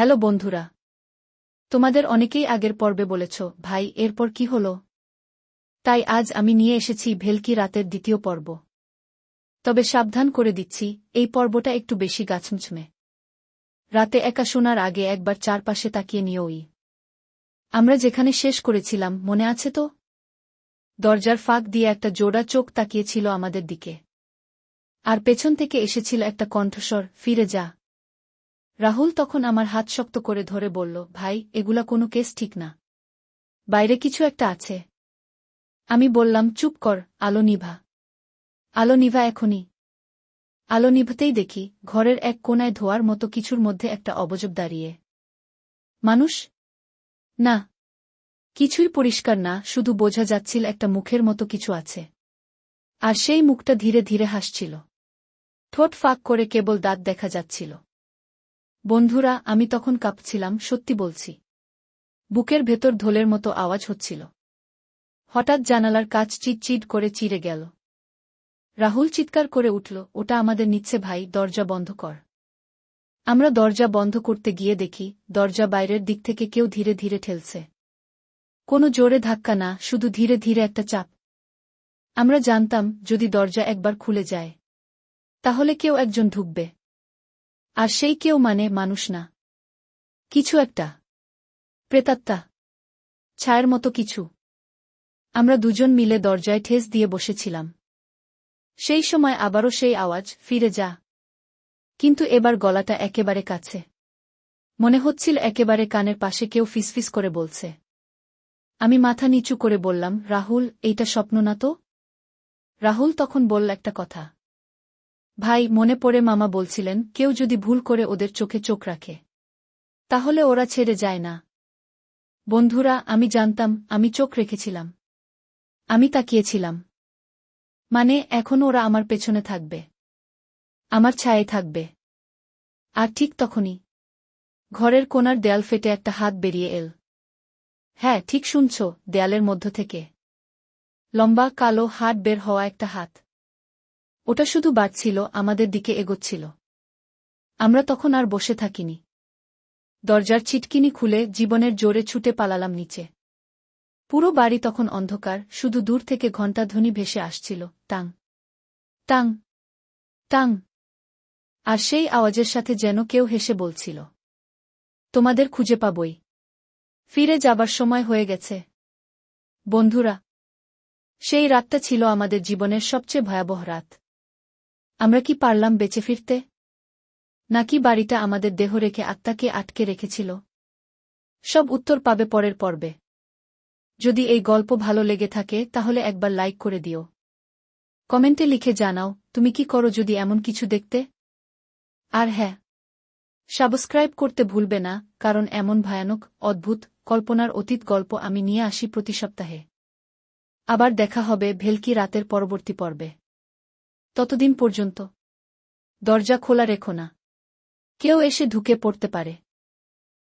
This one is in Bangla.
হ্যালো বন্ধুরা। তোমাদের অনেকেই আগের পর্বে বলেছ, ভাই, এরপর কি হল? তাই আজ আমি নিয়ে এসেছি ভেলকি রাতের দ্বিতীয় পর্ব। তবে সাবধান করে দিচ্ছি, এই পর্বটা একটু বেশি গাছমুছমে। রাতে একা শোনার আগে একবার চারপাশে তাকিয়ে নিওই। আমরা যেখানে শেষ করেছিলাম, মনে আছে তো? দরজার ফাঁক দিয়ে একটা জোড়া চোখ তাকিয়েছিল আমাদের দিকে। আর পেছন থেকে এসেছিল একটা কণ্ঠস্বর, ফিরে যা। রাহুল তখন আমার হাত শক্ত করে ধরে বলল, ভাই, এগুলা কোনো কেস ঠিক না। বাইরে কিছু একটা আছে। আমি বললাম, চুপ কর, আলো নিভা। আলো নিভা এখনই। আলো নিভতেই দেখি, ঘরের এক কোনায় ধোয়ার মতো কিছুর মধ্যে একটা অবজব দাঁড়িয়ে। মানুষ? না। কিছুই পরিষ্কার না, শুধু বোঝা যাচ্ছিল একটা মুখের মতো কিছু আছে। আর সেই মুখটা ধীরে ধীরে হাসছিল। ঠোঁট ফাঁক করে কেবল দাঁত দেখা যাচ্ছিল। বন্ধুরা, আমি তখন কাঁপছিলাম, সত্যি বলছি। বুকের ভেতর ধোলের মতো আওয়াজ হচ্ছিল। হঠাৎ জানালার কাজ চিটচিট করে চিরে গেল। রাহুল চিৎকার করে উঠল, ওটা আমাদের নিচ্ছে ভাই, দরজা বন্ধ কর। আমরা দরজা বন্ধ করতে গিয়ে দেখি, দরজা বাইরের দিক থেকে কেউ ধীরে ধীরে ঠেলছে। কোনো জোরে ধাক্কা না, শুধু ধীরে ধীরে একটা চাপ। আমরা জানতাম, যদি দরজা একবার খুলে যায়, তাহলে কেউ একজন ঢুকবে। আর সেই কেউ মানে মানুষ না। কিছু একটা। প্রেতাত্মা। ছায়ের মতো কিছু। আমরা দুজন মিলে দরজায় ঠেস দিয়ে বসেছিলাম। সেই সময় আবারও সেই আওয়াজ, ফিরে যা। কিন্তু এবার গলাটা একেবারে কাছে। মনে হচ্ছিল একেবারে কানের পাশে কেউ ফিসফিস করে বলছে। আমি মাথা নিচু করে বললাম, রাহুল, এইটা স্বপ্ন না তো? রাহুল তখন বলল একটা কথা। ভাই, মনে পড়ে মামা বলছিলেন, কেউ যদি ভুল করে ওদের চোখে চোখ রাখে। তাহলে ওরা ছেড়ে যায় না। বন্ধুরা, আমি জানতাম, আমি চোখ রেখেছিলাম। আমি তাকিয়েছিলাম। মানে এখন ওরা আমার পেছনে থাকবে। আমার ছায়ে থাকবে। আর ঠিক তখনই ঘরের কোনার দেয়াল ফেটে একটা হাত বেরিয়ে এল। হ্যাঁ ঠিক শুনছ, দেয়ালের মধ্য থেকে। লম্বা, কালো হাট বের হওয়া একটা হাত। ওটা শুধু বাড়ছিল আমাদের দিকে এগোচ্ছিল। আমরা তখন আর বসে থাকিনি। দরজার ছিটকিনি খুলে জীবনের জোরে ছুটে পালালাম নিচে। পুরো বাড়ি তখন অন্ধকার, শুধু দূর থেকে ঘণ্টাধ্বনি ভেসে আসছিল, টাং। টাং। টাং। আর সেই আওয়াজের সাথে যেন কেউ হেসে বলছিল, তোমাদের খুঁজে পাবই। ফিরে যাবার সময় হয়ে গেছে। বন্ধুরা, সেই রাতটা ছিল আমাদের জীবনের সবচেয়ে ভয়াবহ রাত। আমরা কি পারলাম বেঁচে ফিরতে? নাকি বাড়িটা আমাদের দেহ রেখে আত্মাকে আটকে রেখেছিল? সব উত্তর পাবে পরের পর্বে। যদি এই গল্প ভালো লেগে থাকে, তাহলে একবার লাইক করে দিও। কমেন্টে লিখে জানাও, তুমি কি করো যদি এমন কিছু দেখতে? আর হ্যাঁ সাবস্ক্রাইব করতে ভুলবে না, কারণ এমন ভয়ানক, অদ্ভুত, কল্পনার অতীত গল্প আমি নিয়ে আসি প্রতি সপ্তাহে। আবার দেখা হবে ভেলকি রাতের পরবর্তী পর্বে। ততদিন পর্যন্ত। দরজা খোলা রেখো না। কেউ এসে ঢুকে পড়তে পারে।